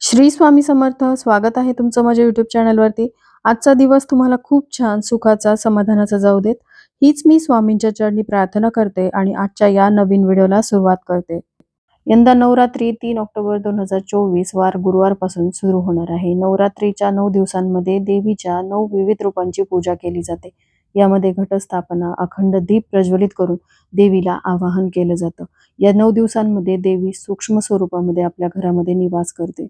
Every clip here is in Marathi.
श्री स्वामी समर्थ स्वागत आहे तुमचं माझ्या युट्यूब चॅनलवरती आजचा दिवस तुम्हाला खूप छान सुखाचा समाधानाचा जाऊ देत. हीच मी स्वामींच्या चरणी प्रार्थना करते आणि आजच्या या नवीन व्हिडिओला सुरुवात करते. यंदा नवरात्री तीन ऑक्टोबर दोन हजार चोवीस वार गुरुवारपासून सुरू होणार आहे. नवरात्रीच्या नऊ दिवसांमध्ये देवीच्या नऊ विविध रूपांची पूजा केली जाते. यामध्ये घटस्थापना अखंड दीप प्रज्वलित करून देवीला आवाहन केलं जातं. या नऊ दिवसांमध्ये देवी सूक्ष्म स्वरूपामध्ये आपल्या घरामध्ये निवास करते.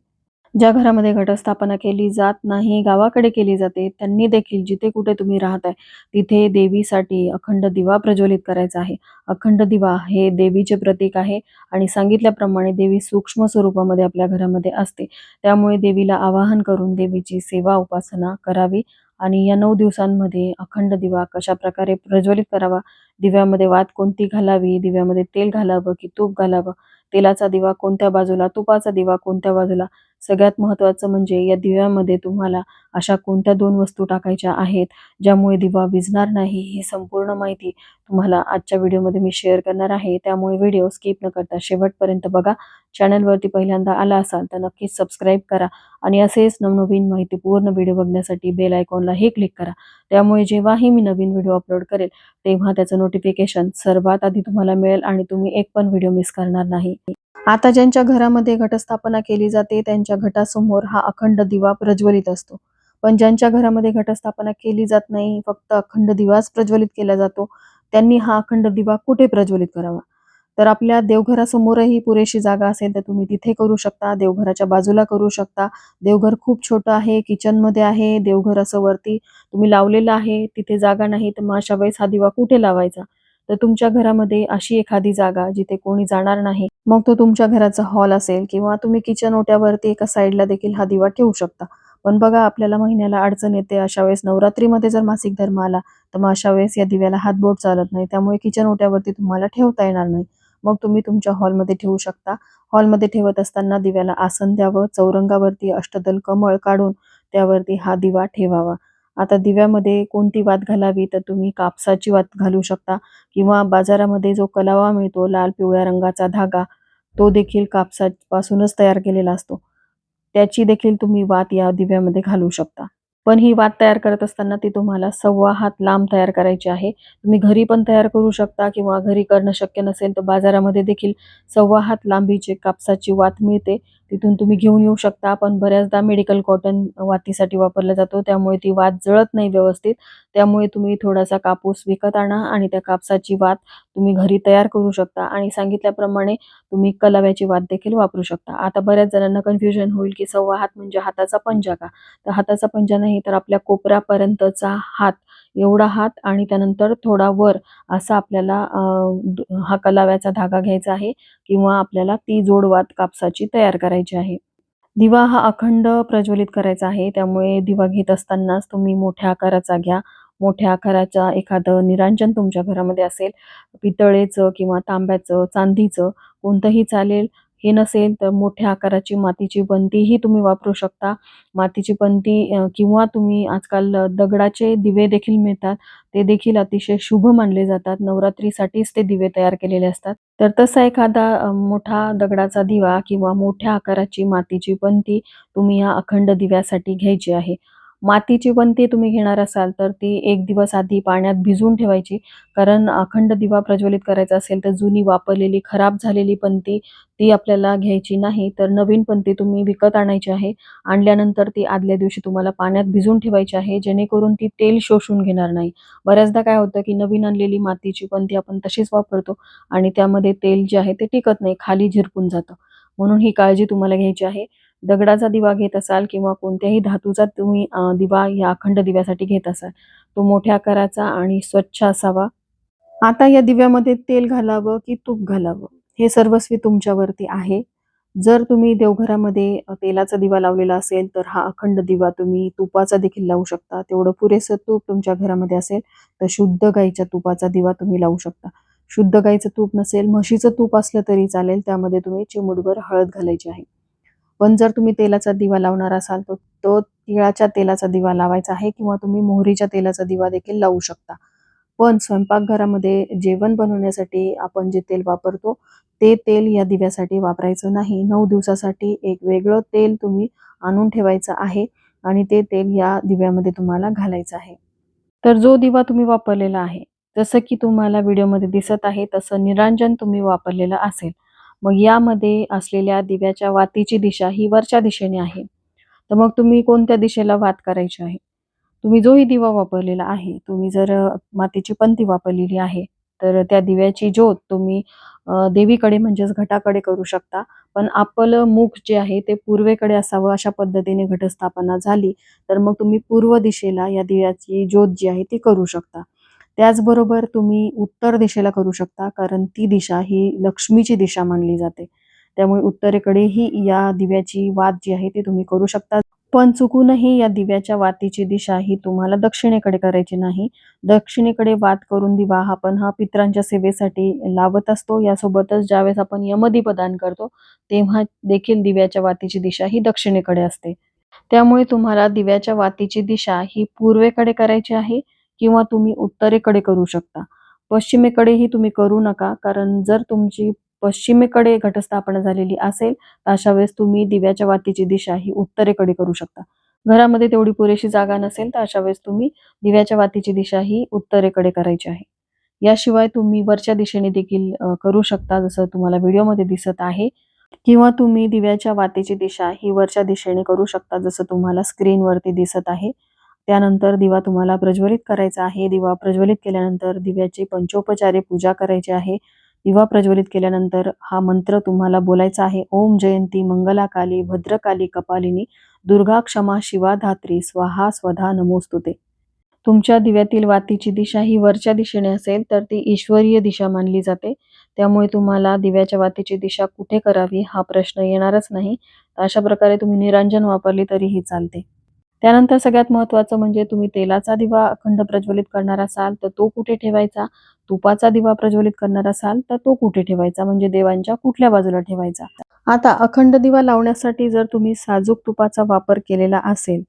ज्या घरामध्ये घटस्थापना केली जात नाही गावाकडे केली जाते त्यांनी देखील जिथे कुठे तुम्ही राहताय तिथे देवीसाठी अखंड दिवा प्रज्वलित करायचा आहे. अखंड दिवा हे देवीचे प्रतीक आहे आणि सांगितल्याप्रमाणे देवी सूक्ष्म स्वरूपामध्ये आपल्या घरामध्ये असते. त्यामुळे देवीला आवाहन करून देवीची सेवा उपासना करावी आणि या नऊ दिवसांमध्ये अखंड दिवा कशा प्रकारे प्रज्वलित करावा? दिव्यामध्ये वात कोणती घालावी? दिव्यामध्ये तेल घालावं की तूप घालावं? तेलाचा दिवा कोणत्या बाजूला? तुपाचा दिवा कोणत्या बाजूला? सगळ्यात महत्त्वाचं म्हणजे या दिव्यामध्ये तुम्हाला अशा कोणत्या दोन वस्तू टाकायच्या आहेत ज्यामुळे दिवा विझणार नाही ही संपूर्ण माहिती तुम्हाला आजच्या व्हिडिओमध्ये मी शेअर करणार आहे. त्यामुळे व्हिडिओ स्किप न करता शेवटपर्यंत बघा. चॅनलवरती पहिल्यांदा आला असाल तर नक्कीच सबस्क्राईब करा आणि असेच नवनवीन माहिती पूर्ण व्हिडिओ बघण्यासाठी बेल आयकॉनलाही क्लिक करा. त्यामुळे जेव्हाही मी नवीन व्हिडिओ अपलोड करेल तेव्हा त्याचं नोटिफिकेशन सर्वात आधी तुम्हाला मिळेल आणि तुम्ही एक पण व्हिडिओ मिस करणार नाही. आता ज्यांच्या घरामध्ये घटस्थापना केली जाते त्यांच्या घटासमोर हा अखंड दिवा प्रज्वलित असतो. पण ज्यांच्या घरामध्ये घटस्थापना केली जात नाही फक्त अखंड दिवाच प्रज्वलित केला जातो त्यांनी हा अखंड दिवा कुठे प्रज्वलित करावा? तर आपल्या देवघरासमोरही पुरेशी जागा असेल तर तुम्ही तिथे करू शकता देवघराच्या बाजूला करू शकता. देवघर खूप छोटं आहे किचनमध्ये आहे देवघर असं वरती तुम्ही लावलेलं आहे तिथे जागा नाही तर मग अशा वेळेस हा दिवा कुठे लावायचा? तर तुमच्या घरामध्ये अशी एखादी जागा जिथे कोणी जाणार नाही मग तो तुमच्या घराचा हॉल असेल किंवा तुम्ही किचन ओट्यावरती एका साईडला देखील हा दिवा ठेवू शकता. पण बघा आपल्याला महिन्याला अडचण येते अशा वेळेस नवरात्रीमध्ये जर मासिक धर्म आला तर मग अशा वेळेस या दिव्याला हातबोट चालत नाही. त्यामुळे किचन ओट्यावरती तुम्हाला ठेवता येणार नाही. मग तुम्ही तुमच्या हॉलमध्ये ठेवू शकता. हॉलमध्ये ठेवत असताना दिव्याला आसन द्यावं चौरंगावरती अष्टदल कमळ काढून त्यावरती हा दिवा ठेवावा. आता दिव्यामध्ये कोणती वात घालावी? तर तुम्ही कापसाची वात घालू शकता. किंवा बाजारामध्ये जो कलावा मिळतो लाल पिवळ्या रंगाचा धागा तो देखील कापसापासूनच तयार केलेला असतो. त्याची देखील तुम्ही वात या दिव्यामध्ये घालू शकता. पण ही वात तयार करत असताना ती तुम्हाला सव्वा हात लांब तयार करायची आहे. तुम्ही घरी पण तयार करू शकता किंवा घरी करणं शक्य नसेल तर बाजारामध्ये देखील सव्वा हात लांबीचे कापसाची वात मिळते. तिथून तुम्ही घेऊन येऊ शकता. पण बऱ्याचदा मेडिकल कॉटन वातीसाठी वापरला जातो. त्यामुळे ती वात जळत नाही व्यवस्थित. त्यामुळे तुम्ही थोडासा कापूस विकत आणा आणि त्या कापसाची वात तुम्ही घरी तयार करू शकता. आणि सांगितल्याप्रमाणे तुम्ही कलाव्याची वात देखील वापरू शकता. आता बऱ्याच जणांना कन्फ्युजन होईल की सव्वा हात म्हणजे हाताचा पंजा का? तर हाताचा पंजा नाही तर आपल्या कोपऱ्यापर्यंतचा हात एवढा हात आणि त्यानंतर थोडा वर असा आपल्याला हा कलाव्याचा धागा घ्यायचा आहे किंवा आपल्याला ती जोडवात कापसाची तयार करायची आहे. दिवा हा अखंड प्रज्वलित करायचा आहे त्यामुळे दिवा घेत असतानाच तुम्ही मोठ्या आकाराचा घ्या. मोठ्या आकाराचा एखादं निरांजन तुमच्या घरामध्ये असेल पितळेचं किंवा तांब्याचं चांदीचं कोणतंही चालेल हे नसेल तर मोठ्या आकाराची मातीची बंतीही तुम्ही वापरू शकता. मातीची बंती किंवा तुम्ही आजकाल दगडाचे दिवे देखील मिळतात. ते देखील अतिशय शुभ मानले जातात. नवरात्रीसाठीच ते दिवे तयार केलेले असतात. तर तसा एखादा मोठा दगडाचा दिवा किंवा मोठ्या आकाराची मातीची बंती तुम्ही या अखंड दिव्यासाठी घ्यायची आहे. मातीची बंती तुम्ही घेणार असाल तर ती एक दिवस आधी पाण्यात भिजवून ठेवायची. कारण अखंड दिवा प्रज्वलित करायचा असेल तर जुनी वापरलेली खराब झालेली पंती ती आपल्याला घ्यायची नाही. तर नवीन पंती तुम्ही विकत आणायची आहे. आणल्यानंतर ती आदल्या दिवशी तुम्हाला पाण्यात भिजून ठेवायची आहे जेणेकरून ती तेल शोषून घेणार नाही. बऱ्याचदा काय होतं की नवीन आणलेली मातीची पंती आपण तशीच वापरतो आणि त्यामध्ये तेल जे आहे ते टिकत नाही खाली झिरपून जातं. म्हणून ही काळजी तुम्हाला घ्यायची आहे. दगडाचा दिवा घेत असाल किंवा कोणत्याही धातूचा तुम्ही दिवा या अखंड दिव्यासाठी घेत असाल तो मोठ्या आकाराचा आणि स्वच्छ असावा. आता या दिव्यामध्ये तेल घालावं की तूप घालावं? हे सर्वस्वी तुमच्यावरती आहे. जर तुम्ही देवघरामध्ये तेलाचा दिवा लावलेला असेल तर हा अखंड दिवा तुम्ही तुपाचा देखील लावू शकता. तेवढं पुरेसं तूप तुमच्या घरामध्ये असेल तर शुद्ध गाईच्या तुपाचा दिवा तुम्ही लावू शकता. शुद्ध गाईचं तूप नसेल म्हशीचं तूप असलं तरी चालेल त्यामध्ये तुम्ही चिमुडभर हळद घालायची आहे. पण जर तुम्ही तेलाचा दिवा लावणार असाल तर तो तिळाच्या तेलाचा दिवा लावायचा आहे किंवा तुम्ही मोहरीच्या तेलाचा दिवा देखील लावू शकता. पण स्वयंपाकघरामध्ये जेवण बनवण्यासाठी आपण जे तेल वापरतो ते तेल या दिव्यासाठी वापरायचं नाही. नऊ दिवसासाठी एक वेगळं तेल तुम्ही आणून ठेवायचं आहे आणि ते तेल या दिव्यामध्ये तुम्हाला घालायचं आहे. तर जो दिवा तुम्ही वापरलेला आहे जसं की तुम्हाला व्हिडिओमध्ये दिसत आहे तसं निरांजन तुम्ही वापरलेलं असेल. मग यामध्ये असलेल्या दिव्याच्या वातीची दिशा ही वरच्या दिशेने आहे. तर मग तुम्ही कोणत्या दिशेला वात करायची आहे? तुम्ही जोही दिवा वापरलेला आहे. तुम्ही जर मातीची पंथी वापरलेली आहे तर त्या दिव्याची ज्योत तुम्ही देवीकडे म्हणजेच घटाकडे करू शकता. पण आपलं मुख जे आहे ते पूर्वेकडे असावं अशा पद्धतीने घटस्थापना झाली तर मग तुम्ही पूर्व दिशेला या दिव्याची ज्योत जी आहे ती करू शकता. त्याचबरोबर तुम्ही उत्तर दिशेला करू शकता कारण ती दिशा ही लक्ष्मीची दिशा मानली जाते. त्यामुळे उत्तरेकडेही या दिव्याची वात जी आहे ती तुम्ही करू शकता. पण चुकूनही या दिव्याच्या वातीची दिशा ही तुम्हाला दक्षिणेकडे करायची नाही. दक्षिणेकडे वात करून दिवा हा आपण हा पित्रांच्या सेवेसाठी लावत असतो. यासोबतच ज्यावेळेस आपण यमदीपदान करतो तेव्हा देखील दिव्याच्या वातीची दिशा ही दक्षिणेकडे असते. त्यामुळे तुम्हाला दिव्याच्या वातीची दिशा ही पूर्वेकडे करायची आहे. किंवा तुम्ही उत्तरेकडे करू शकता. पश्चिमेकडेही तुम्ही करू नका कारण जर तुमची पश्चिमेकडे घटस्थापना झालेली असेल तर अशा वेळेस तुम्ही दिव्याच्या वातीची दिशा ही उत्तरेकडे करू शकता. घरामध्ये तेवढी पुरेशी जागा नसेल तर अशा वेळेस तुम्ही दिव्याच्या वातीची दिशा ही उत्तरेकडे करायची आहे. याशिवाय तुम्ही वरच्या दिशेने देखील करू शकता जसं तुम्हाला व्हिडिओमध्ये दिसत आहे. किंवा तुम्ही दिव्याच्या वातीची दिशा ही वरच्या दिशेने करू शकता जसं तुम्हाला स्क्रीनवरती दिसत आहे. त्यानंतर दिवा तुम्हाला प्रज्वलित करायचा आहे. दिवा प्रज्वलित केल्यानंतर दिव्याची पंचोपचारे पूजा करायची आहे. दिवा प्रज्वलित केल्यानंतर हा मंत्र तुम्हाला बोलायचा आहे. ओम जयंती मंगला काली भद्रकाली कपालिनी दुर्गा क्षमा शिवा धात्री स्वाहा स्वधा नमोस्तुते. तुमच्या दिव्यातील वातीची दिशा ही वरच्या दिशेने असेल तर ती ईश्वरीय दिशा मानली जाते. त्यामुळे तुम्हाला दिव्याच्या वातीची दिशा कुठे करावी हा प्रश्न येणारच नाही. अशा प्रकारे तुम्ही निरांजन वापरली तरीही चालते. त्यानंतर सगळ्यात महत्त्वाचं म्हणजे तुम्ही तेलाचा दिवा अखंड प्रज्वलित करणार असाल तर तो कुठे ठेवायचा? तुपाचा दिवा प्रज्वलित करणार असाल तर तो कुठे ठेवायचा? म्हणजे देवांच्या कुठल्या बाजूला ठेवायचा? आता अखंड दिवा लावण्यासाठी जर तुम्ही साजूक तुपाचा वापर केलेला असेल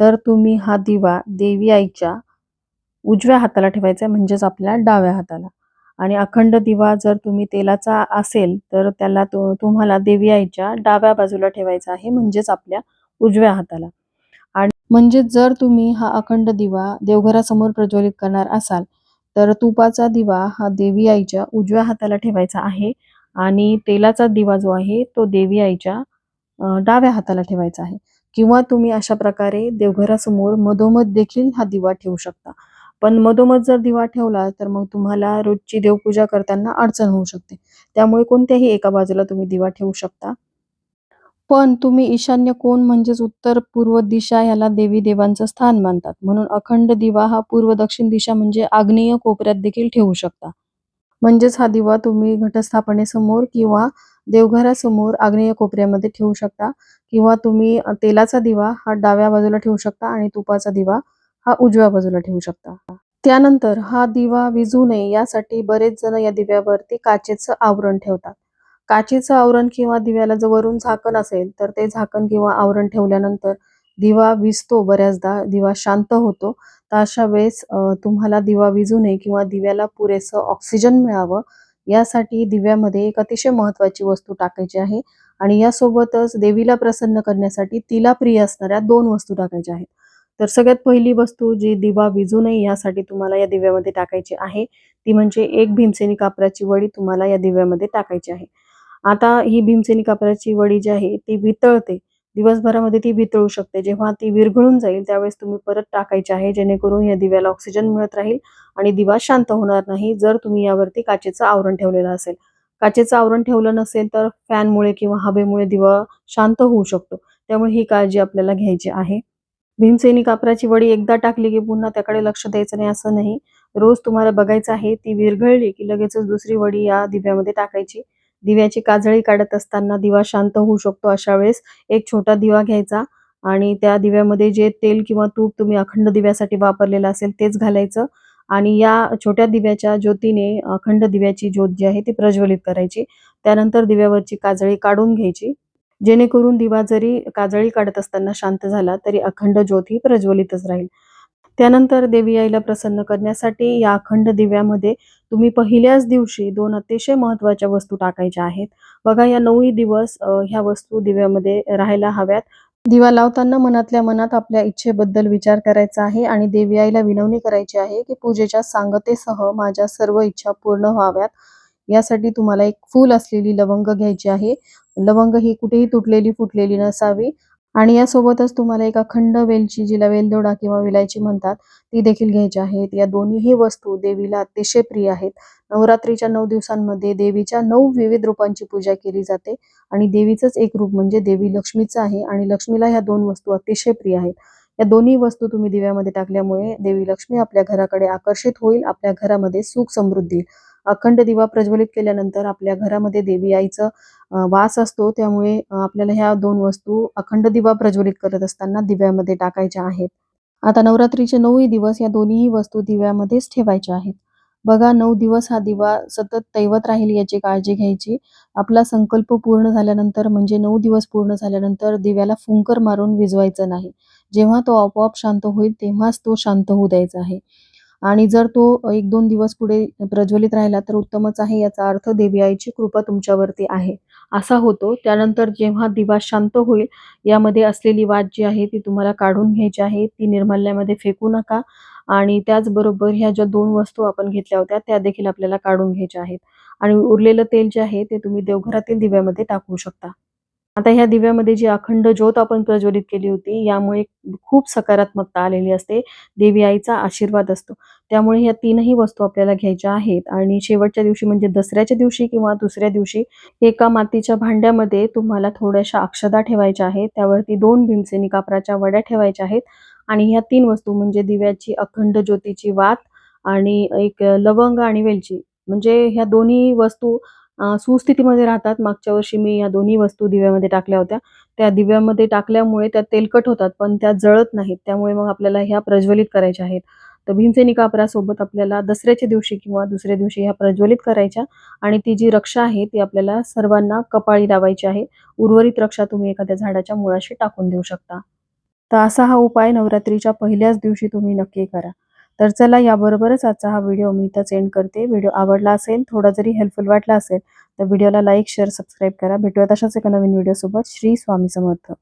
तर तुम्ही हा दिवा देवी आईच्या उजव्या हाताला ठेवायचा म्हणजेच आपल्या डाव्या हाताला. आणि अखंड दिवा जर तुम्ही तेलाचा असेल तर त्याला तुम्हाला देवी आईच्या डाव्या बाजूला ठेवायचा आहे म्हणजेच आपल्या उजव्या हाताला. म्हणजे जर तुम्ही हा अखंड दिवा देवघरासमोर प्रज्वलित करणार असाल तर तुपाचा दिवा हा देवी आईच्या उजव्या हाताला ठेवायचा आहे आणि तेलाचा दिवा जो आहे तो देवी आईच्या डाव्या हाताला ठेवायचा आहे. किंवा तुम्ही अशा प्रकारे देवघरासमोर मधोमध देखील हा दिवा ठेवू शकता. पण मधोमध जर दिवा ठेवला तर मग तुम्हाला रोजची देवपूजा करताना अडचण होऊ शकते. त्यामुळे कोणत्याही एका बाजूला तुम्ही दिवा ठेवू शकता. पण तुम्ही ईशान्य कोण म्हणजेच उत्तर पूर्व दिशा ह्याला देवी देवांचं स्थान मानतात. म्हणून अखंड दिवा हा पूर्व दक्षिण दिशा म्हणजे आग्नेय कोपऱ्यात देखील ठेवू शकता. म्हणजेच हा दिवा तुम्ही घटस्थापनेसमोर किंवा देवघरासमोर आग्नेय कोपऱ्यामध्ये ठेवू शकता किंवा तुम्ही तेलाचा दिवा हा डाव्या बाजूला ठेवू शकता आणि तुपाचा दिवा हा उजव्या बाजूला ठेवू शकता. त्यानंतर हा दिवा विजू नये यासाठी बरेच जण या दिव्यावरती काचेचं आवरण ठेवतात. काचेचं आवरण किंवा दिव्याला जर वरून झाकण असेल तर ते झाकण किंवा आवरण ठेवल्यानंतर दिवा विजतो बऱ्याचदा दिवा शांत होतो. तर अशा वेळेस तुम्हाला दिवा विजू नये किंवा दिव्याला पुरेसं ऑक्सिजन मिळावं यासाठी दिव्यामध्ये एक अतिशय महत्वाची वस्तू टाकायची आहे. आणि यासोबतच देवीला प्रसन्न करण्यासाठी तिला प्रिय असणाऱ्या दोन वस्तू टाकायच्या आहेत. तर सगळ्यात पहिली वस्तू जी दिवा विजू नये यासाठी तुम्हाला या दिव्यामध्ये टाकायची आहे ती म्हणजे एक भीमसेनी कापराची वडी तुम्हाला या दिव्यामध्ये टाकायची आहे. आता ही भीमसेनी कापराची वडी जी आहे ती वितळते. दिवसभरामध्ये ती वितळू शकते. जेव्हा ती विरघळून जाईल त्यावेळेस तुम्ही परत टाकायची आहे जेणेकरून या दिव्याला ऑक्सिजन मिळत राहील आणि दिवा शांत होणार नाही जर तुम्ही यावरती काचेचं आवरण ठेवलेलं असेल. काचेचं आवरण ठेवलं नसेल तर फॅनमुळे किंवा हवेमुळे दिवा शांत होऊ शकतो. त्यामुळे ही काळजी आपल्याला घ्यायची आहे. भीमसेनी कापराची वडी एकदा टाकली की पुन्हा त्याकडे लक्ष द्यायचं नाही असं नाही. रोज तुम्हाला बघायचं आहे ती विरघळली की लगेचच दुसरी वडी या दिव्यामध्ये टाकायची. दिव्याची काजळी काढत असताना दिवा शांत होऊ शकतो अशा वेळेस एक छोटा दिवा घ्यायचा आणि त्या दिव्यामध्ये जे तेल किंवा तूप तुम्ही अखंड दिव्यासाठी वापरलेलं असेल तेच घालायचं. आणि या छोट्या दिव्याच्या ज्योतीने अखंड दिव्याची ज्योत जी आहे ती प्रज्वलित करायची. त्यानंतर दिव्यावरची काजळी काढून घ्यायची. जेणेकरून दिवा जरी काजळी काढत असताना शांत झाला तरी अखंड ज्योत ही प्रज्वलितच राहील. त्यानंतर देवी आईला प्रसन्न करण्यासाठी या अखंड दिव्यामध्ये तुम्ही पहिल्याच दिवशी दोन अतिशय महत्त्वाच्या वस्तू टाकायच्या आहेत. बघा या नऊही दिवस ह्या वस्तू दिव्यामध्ये राहायला हव्यात. दिवा लावताना मनातल्या मनात आपल्या इच्छेबद्दल विचार करायचा आहे आणि देवी आईला विनवणी करायची आहे की पूजेच्या सांगतेसह माझ्या सर्व इच्छा पूर्ण व्हाव्यात. यासाठी तुम्हाला एक फूल असलेली लवंग घ्यायची आहे. लवंग ही कुठेही तुटलेली फुटलेली नसावी. आणि यासोबतच तुम्हाला एक अखंड वेलची जिला वेलदोडा किंवा विलायची म्हणतात ती देखील घ्यायची आहेत या दोन्हीही वस्तू देवीला अतिशय प्रिय आहेत नवरात्रीच्या नऊ दिवसांमध्ये देवीच्या नऊ विविध रूपांची पूजा केली जाते आणि देवीचंच एक रूप म्हणजे देवी लक्ष्मीचं आहे आणि लक्ष्मीला ह्या दोन वस्तू अतिशय प्रिय आहेत या दोन्ही वस्तू तुम्ही दिव्यामध्ये टाकल्यामुळे देवी लक्ष्मी आपल्या घराकडे आकर्षित होईल आपल्या घरामध्ये सुख समृद्धी येईल. अखंड दिवा प्रज्वलित केल्यानंतर आपल्या घरामध्ये देवी आईचं वास असतो. त्यामुळे आपल्याला ह्या दोन वस्तू अखंड दिवा प्रज्वलित करत असताना दिव्यामध्ये टाकायच्या आहेत. आता नवरात्रीचे नऊही दिवस या दोन्हीही वस्तू दिव्यामध्येच ठेवायच्या आहेत. बघा नऊ दिवस हा दिवा सतत दैवत राहील याची काळजी घ्यायची. आपला संकल्प पूर्ण झाल्यानंतर म्हणजे नऊ दिवस पूर्ण झाल्यानंतर दिव्याला फुंकर मारून विजवायचं नाही. जेव्हा तो आपोआप शांत होईल तेव्हाच तो शांत होऊ द्यायचा आहे. आणि जर तो एक दोन दिवस पुढे प्रज्वलित राहिला तर उत्तमच आहे याचा अर्थ देवी आईची कृपा तुमच्यावरती आहे. असा होतो. त्यानंतर जेव्हा दिवा शांत होईल यामध्ये असलेली वाद जी आहे ती तुम्हाला काढून घ्यायची आहे. ती निर्माल्यामध्ये फेकू नका आणि त्याचबरोबर ह्या ज्या दोन वस्तू आपण घेतल्या होत्या त्या देखील आपल्याला काढून घ्यायच्या आहेत. आणि उरलेलं तेल जे आहे ते तुम्ही देवघरातील दिव्यामध्ये टाकू शकता. आता ह्या दिव्यामध्ये जी अखंड ज्योत आपण प्रज्वलित केली होती यामुळे खूप सकारात्मकता आलेली असते देवी आईचा आशीर्वाद असतो. त्यामुळे ह्या तीनही वस्तू आपल्याला घ्यायच्या आहेत आणि शेवटच्या दिवशी म्हणजे दसऱ्याच्या दिवशी किंवा दुसऱ्या दिवशी एका मातीच्या भांड्यामध्ये तुम्हाला थोड्याशा अक्षदा ठेवायच्या आहेत त्यावरती दोन भीमसेनी कापराच्या वड्या ठेवायच्या आहेत आणि ह्या तीन वस्तू म्हणजे दिव्याची अखंड ज्योतीची वात आणि एक लवंग आणि वेलची. म्हणजे ह्या दोन्ही वस्तू सुस्थितीमध्ये राहतात. मागच्या वर्षी मी या दोन्ही वस्तू दिव्यामध्ये टाकल्या होत्या. त्या दिव्यामध्ये टाकल्यामुळे त्या तेलकट होतात पण त्या जळत नाहीत. त्यामुळे मग आपल्याला ह्या प्रज्वलित करायच्या आहेत. तर भीमसेनी कापरासोबत आपल्याला दसऱ्याच्या दिवशी किंवा दुसऱ्या दिवशी ह्या प्रज्वलित करायच्या आणि ती जी रक्षा आहे ती आपल्याला सर्वांना कपाळी लावायची आहे. उर्वरित रक्षा तुम्ही एखाद्या झाडाच्या मुळाशी टाकून देऊ शकता. तर असा हा उपाय नवरात्रीच्या पहिल्याच दिवशी तुम्ही नक्की करा. तर चला याबरोबरच आजचा हा व्हिडिओ मी इथंच एंड करते. व्हिडिओ आवडला असेल थोडा जरी हेल्पफुल वाटला असेल तर व्हिडिओला लाईक शेअर सबस्क्राईब करा. भेटूयात अशाच एका नवीन व्हिडिओसोबत श्री स्वामी समर्थ.